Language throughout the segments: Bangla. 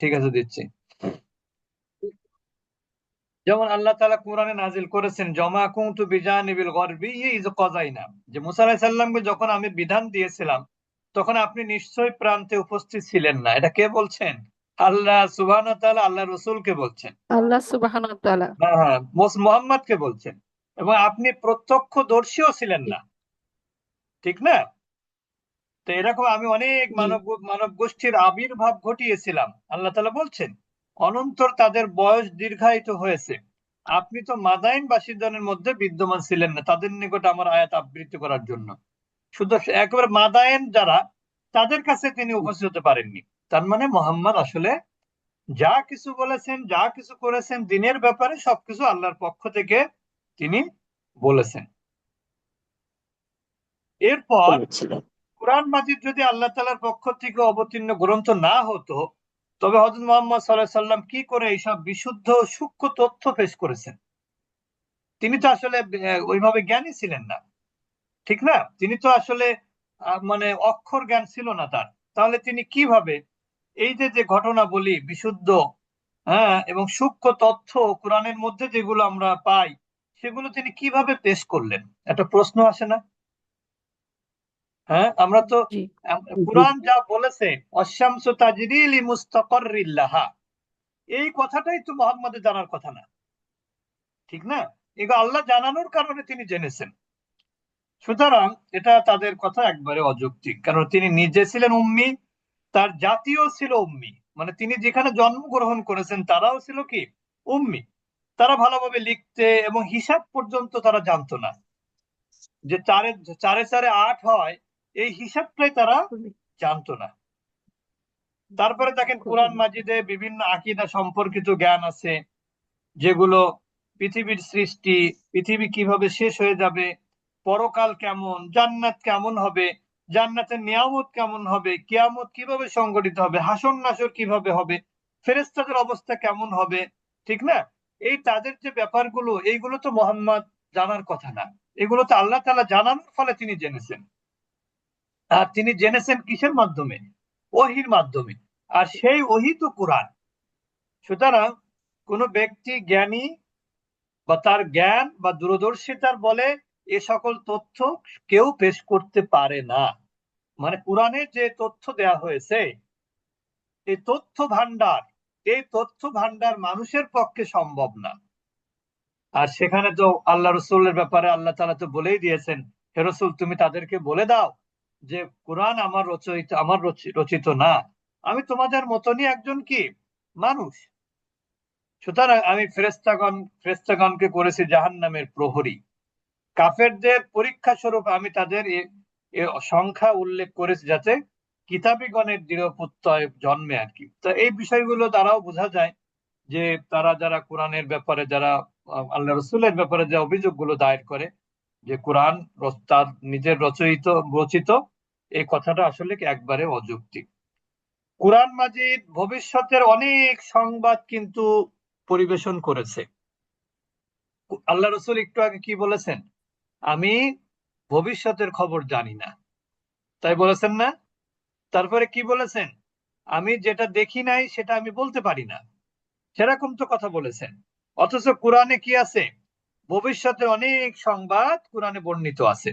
ঠিক আছে দিচ্ছি। যেমন আল্লাহ তাআলা কোরআনে নাজিল করেছেন জমা কুনতু বিজানিবিল গরবি ইজ কযাইনা। যে মুসা আলাইহিস সালামকে যখন আমি বিধান দিয়েছিলাম তখন আপনি নিশ্চয়ই প্রান্তে উপস্থিত ছিলেন না। এটা কে বলছেন? আল্লাহ তাআলা আল্লাহ রাসূলকে বলছেন। আল্লাহ তাআলা। হ্যাঁ হ্যাঁ মোহাম্মদকে বলছেন। এবং আপনি প্রত্যক্ষদর্শীও ছিলেন না। ঠিক না? তো এরকম আমি অনেক মানব মানব গোষ্ঠীর আবির্ভাব ঘটিয়েছিলাম আল্লাহ তাআলা বলছেন অনন্তর তাদের বয়স দীর্ঘায়িত হয়েছে। আপনি তো মাদাইন বাসিন্দাদের মধ্যে বিদ্যমান ছিলেন না তাদের নিকট আমার আয়াত আবৃত্তি করার জন্য। শুধু একেবারে মাদায়েন যারা তাদের কাছে তিনি উপস্থিত হতে পারেননি। তার মানে মোহাম্মদ আসলে যা কিছু বলেছেন যা কিছু করেছেন দিনের ব্যাপারে সবকিছু আল্লাহর পক্ষ থেকে তিনি বলেছেন। এরপর কোরআন মাজিদ যদি আল্লাহ তাআলার পক্ষ থেকে অবতীর্ণ গ্রন্থ না হতো, তবে হযরত মুহাম্মদ সাল্লাল্লাহু সাল্লাম কি করে এইসব বিশুদ্ধ সূক্ষ্ম তথ্য পেশ করেছেন? তিনি তো আসলে ওইভাবে জ্ঞানী ছিলেন না। ঠিক না? তিনি তো আসলে মানে অক্ষর জ্ঞান ছিল না তার। তাহলে তিনি কীভাবে এই যে যে ঘটনা বলি, বিশুদ্ধ হ্যাঁ এবং সূক্ষ্ম তথ্য কোরআনের মধ্যে যেগুলো আমরা পাই, সেগুলো তিনি কীভাবে পেশ করলেন? একটা প্রশ্ন আসে না? হ্যাঁ আমরা তো কোরআন যা বলেছে অশামসু তাজরি লি এই কথাটাই তো মোহাম্মদের জানার কথা না। ঠিক না? এগুলো আল্লাহ জানানোর কারণে তিনি জেনেছেন। সুতরাং এটা তাদের কথা একবারে অযৌক্তিক। কারণ তিনি নিজে ছিলেন উম্মি তার জাতীয় ছিল উম্মি। মানে তিনি যেখানে জন্মগ্রহণ করেছেন তারাও ছিল কি? উম্মি। তারা ভালোভাবে লিখতে এবং হিসাব পর্যন্ত তারা জানতো না। যে চারে চারে চারে আট হয় এই হিসাবটাই তারা জানতো না। তারপরে দেখেন কোরআন মাজিদে বিভিন্ন আকিদা সম্পর্কিত জ্ঞান আছে যেগুলো পৃথিবীর সৃষ্টি পৃথিবী কীভাবে শেষ হয়ে যাবে পরকাল কেমন জান্নাত কেমন হবে জান্নাতের নিয়ামত কেমন হবে কিয়ামত কীভাবে সংগঠিত হবে হাসন নাসর কীভাবে হবে ফেরেস্তাদের অবস্থা কেমন হবে ঠিক না? এই তাদের যে ব্যাপারগুলো এইগুলো তো মোহাম্মদ জানার কথা না। এগুলো তো আল্লাহ তালা জানানোর ফলে তিনি জেনেছেন। আর তিনি জেনেছেন কিসের মাধ্যমে? ওহির মাধ্যমে। আর সেই ওহি তো কোরআন। সুতরাং কোন ব্যক্তি জ্ঞানী বা তার জ্ঞান বা দূরদর্শিতার বলে এ সকল তথ্য কেউ পেশ করতে পারে না। মানে কোরআনে যে তথ্য দেয়া হয়েছে, এই তথ্য ভান্ডার এই তথ্য ভান্ডার মানুষের পক্ষে সম্ভব না। আর সেখানে তো আল্লাহ রসুলের ব্যাপারে আল্লাহ তাআলা তো বলেই দিয়েছেন, হে রসুল, তুমি তাদেরকে বলে দাও যে কোরআন আমার রচিত আমার রচিত না। আমি তোমাদের মতনই একজন কি? মানুষ। সুতরাং আমি ফেরেস্তাগণ ফেরেস্তাগণকে করেছি জাহান্নামের প্রহরী। কাফেরদের পরীক্ষা স্বরূপ আমি তাদের সংখ্যা উল্লেখ করেছি যাতে কিতাবীগণের দৃঢ় প্রত্যয় জন্মে আর কি। তো এই বিষয়গুলো দ্বারাও বোঝা যায় যে তারা যারা কোরআনের ব্যাপারে, যারা আল্লাহ রসুলের ব্যাপারে যে অভিযোগগুলো দায়ের করে যে কোরআন তার নিজের রচয়িত, রচিত, এই কথাটা আসলে একবারে অযৌক্তিক? কোরআন মাজিদ ভবিষ্যতের অনেক সংবাদ কিন্তু পরিবেশন করেছে। আল্লাহ রসুল একটু আগে কি বলেছেন? আমি ভবিষ্যতের খবর জানি না। তাই বলেছেন না? তারপরে কি বলেছেন? আমি যেটা দেখি নাই সেটা আমি বলতে পারি না। সেরকম তো কথা বলেছেন। অথচ কোরআনে কি আছে? ভবিষ্যতে অনেক সংবাদ কোরআনে বর্ণিত আছে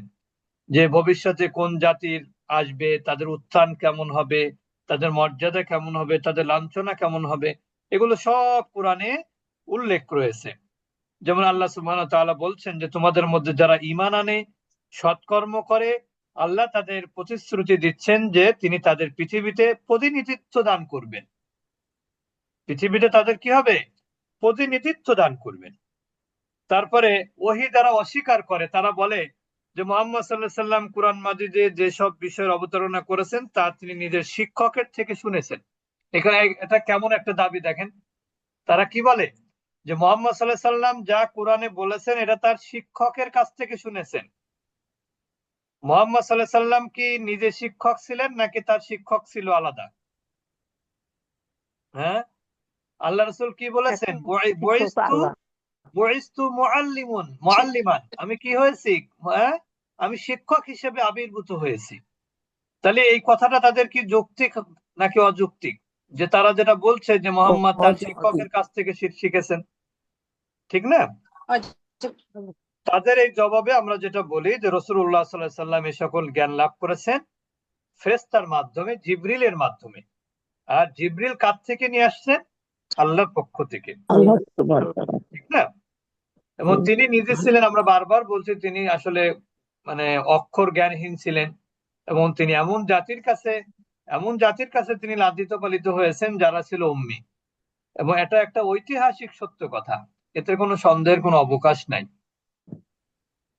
যে ভবিষ্যতে কোন জাতির আসবে, তাদের উত্থান কেমন হবে, তাদের মর্যাদা কেমন হবে, তাদের লাঞ্ছনা কেমন হবে, এগুলো সব কোরআনে উল্লেখ রয়েছে। যেমন আল্লাহ সুবহানাহু ওয়া তাআলা বলছেন যে, তোমাদের মধ্যে যারা ঈমান আনে, সৎকর্ম করে, আল্লাহ তাদের প্রতিশ্রুতি দিচ্ছেন যে তিনি তাদের পৃথিবীতে প্রতিনিধিত্ব দান করবেন। পৃথিবীতে তাদের কি হবে? প্রতিনিধিত্ব দান করবেন। তারপরে ওহি যারা অস্বীকার করে তারা বলে যে মোহাম্মদ সাল্লাহ সাল্লাম কোরআন মাজিদে যেসব বিষয়ের অবতারণা করেছেন তা তিনি নিজের শিক্ষকের থেকে শুনেছেন। এখানে এটা কেমন একটা দাবি দেখেন? তারা কি বলে? যে মোহাম্মদ সাল্লাহ সাল্লাম যা কোরআনে বলেছেন এটা তার শিক্ষকের কাছ থেকে শুনেছেন। মোহাম্মদ সাল্লাহ সাল্লাম কি নিজে শিক্ষক ছিলেন নাকি তার শিক্ষক ছিল আলাদা? হ্যাঁ? আল্লাহ রসুল কি বলেছেন? বইস্তু মুআল্লিমুন মুআল্লিমান। আমি কি হয়েছি? হ্যাঁ? আমি শিক্ষক হিসেবে আবির্ভূত হয়েছি। তাহলে এই কথাটা তাদের কি যৌক্তিক নাকি অযৌক্তিক? যে তারা যেটা বলছে যে মোহাম্মদ তার শিক্ষকের কাছ থেকে শিখেছেন। ঠিক না? আচ্ছা তাদের এই জবাবে আমরা যেটা বলি যে রসুল্লাহ সাল্লাহ সাল্লাম এই সকল জ্ঞান লাভ করেছেন ফেরেশতার মাধ্যমে জিবরিলের মাধ্যমে। আর জিবরিল কার থেকে নিয়ে আসছেন? আল্লাহর পক্ষ থেকে আল্লাহ আকবার। ঠিক না এবং তিনি নিজে ছিলেন আমরা বারবার বলছি তিনি আসলে মানে অক্ষর জ্ঞানহীন ছিলেন এবং তিনি এমন জাতির কাছে এমন জাতির কাছে তিনি লাঞ্ছিত পালিত হয়েছেন যারা ছিল উম্মি। এবং এটা একটা ঐতিহাসিক সত্য কথা। এতে কোনো সন্দেহের কোনো অবকাশ নাই।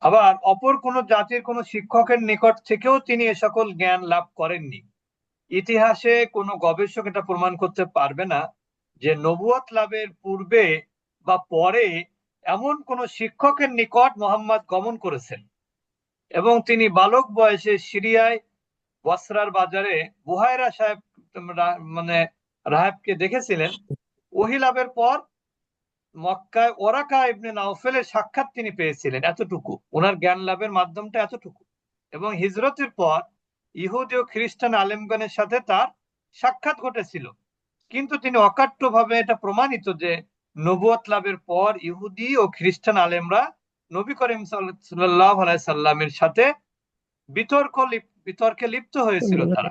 আবার অপর কোন জাতির কোন শিক্ষকের নিকট থেকেও তিনি এ সকল জ্ঞান লাভ করেননি। ইতিহাসে কোনো গবেষক এটা প্রমাণ করতে পারবে না যে নবুয়ত লাভের পূর্বে বা পরে এমন কোন শিক্ষকের নিকট মোহাম্মদ গমন করেছেন এবং তিনি বালক বয়সে সিরিয়ায় বসরার বাজারে বুহাইরা সাহেব মানে রাহেবকে দেখেছিলেন। ওহি লাভের পর মক্কায় ওরাকা ইবনে নাওফেলের সাক্ষাৎ তিনি পেয়েছিলেন এতটুকু। ওনার জ্ঞান লাভের মাধ্যমটা এতটুকু। এবং হিজরতের পর ইহুদি ও খ্রিস্টান আলেমগণের সাথে তার সাক্ষাৎ ঘটেছিল। কিন্তু তিনি অকাট্যভাবে এটা প্রমাণিত যে নবুয়ত লাভের পর ইহুদি ও খ্রিস্টান আলেমরা নবী করিম সাল্লাহ সাল্লামের সাথে বিতর্ক বিতর্কে লিপ্ত হয়েছিল তারা।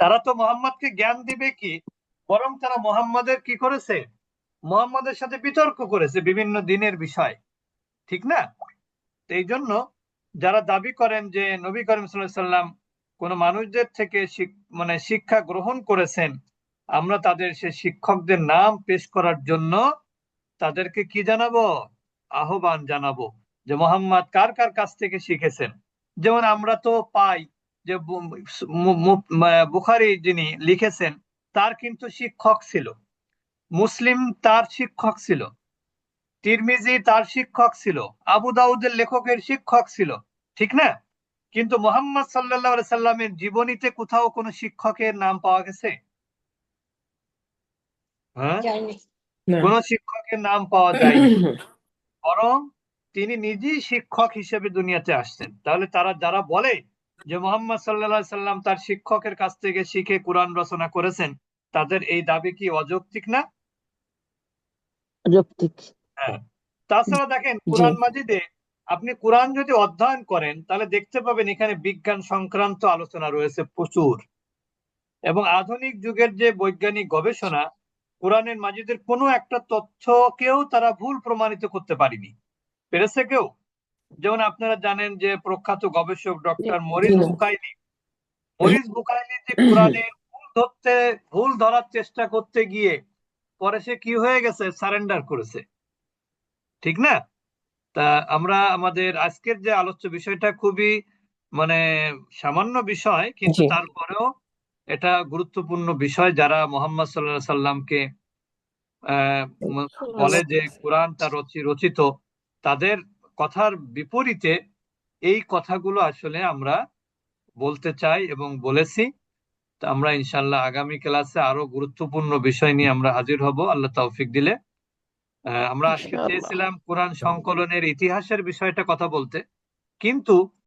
তারা তো মোহাম্মদকে জ্ঞান দিবে কি? বরং তারা মোহাম্মদের কি করেছে? মোহাম্মদের সাথে বিতর্ক করেছে বিভিন্ন দিনের বিষয়। ঠিক না? এই জন্য যারা দাবি করেন যে নবী করিম সাল্লাম কোন মানুষদের থেকে মানে শিক্ষা গ্রহণ করেছেন আমরা তাদের সে শিক্ষকদের নাম পেশ করার জন্য তাদেরকে কি জানাব? আহ্বান জানাব যে মোহাম্মদ কার কার কাছ থেকে শিখেছেন? যেমন আমরা তো পাই যে বুখারী যিনি লিখেছেন, তার কিন্তু শিক্ষক ছিল। মুসলিম তার শিক্ষক ছিল। তিরমিজি তার শিক্ষক ছিল। আবু দাউদের লেখকের শিক্ষক ছিল। ঠিক না? কিন্তু মোহাম্মদ সাল্লাল্লাহু সাল্লামের জীবনীতে কোথাও কোনো শিক্ষকের নাম পাওয়া গেছে? হ্যাঁ। কোন শিক্ষকের নাম পাওয়া যায়নি। বরং তিনি নিজেই শিক্ষক হিসেবে দুনিয়াতে আসছেন। তাহলে তারা যারা বলে যে মোহাম্মদ সাল্লাল্লাহু সাল্লাম তার শিক্ষকের কাছ থেকে শিখে কোরআন রচনা করেছেন তাদের এই দাবি কি অযৌক্তিক না? যৌক্তিক হ্যাঁ। তাছাড়া দেখেন জি। কোরআন মাজিদে আপনি কোরআন যদি অধ্যয়ন করেন তাহলে দেখতে পাবেন এখানে বিজ্ঞান সংক্রান্ত আলোচনা রয়েছে প্রচুর। এবং আধুনিক যুগের যে বৈজ্ঞানিক গবেষণা কোরআনের মাজিদের কোনো একটা তথ্যকেও তারা ভুল প্রমাণিত করতে পারেনি। পেরেছে কেউ? যেমন আপনারা জানেন যে প্রখ্যাত গবেষক doctor Maurice Bucaille. Maurice Bucaille যে কোরআনের ভুল ধরতে ভুল ধরার চেষ্টা করতে গিয়ে পরে সে কি হয়ে গেছে? সারেন্ডার করেছে। ঠিক না? তা আমরা আমাদের আজকের যে আলোচ্য বিষয়টা খুবই মানে সামান্য বিষয় কিন্তু তারপরেও এটা গুরুত্বপূর্ণ বিষয় যারা মোহাম্মদ সাল্লাহ সাল্লামকে বলে যে কোরআন তার রচিত তাদের কথার বিপরীতে এই কথাগুলো আসলে আমরা বলতে চাই এবং বলেছি। আমরা ইনশাল্লাহ আগামী ক্লাসে আরও গুরুত্বপূর্ণ বিষয় নিয়ে আমরা হাজির হব। আল্লাহ তৌফিক দিলে। আহ, আমরা আজকে চেয়েছিলাম কোরআন সংকলনের ইতিহাসের বিষয়টা কথা বলতে। কিন্তু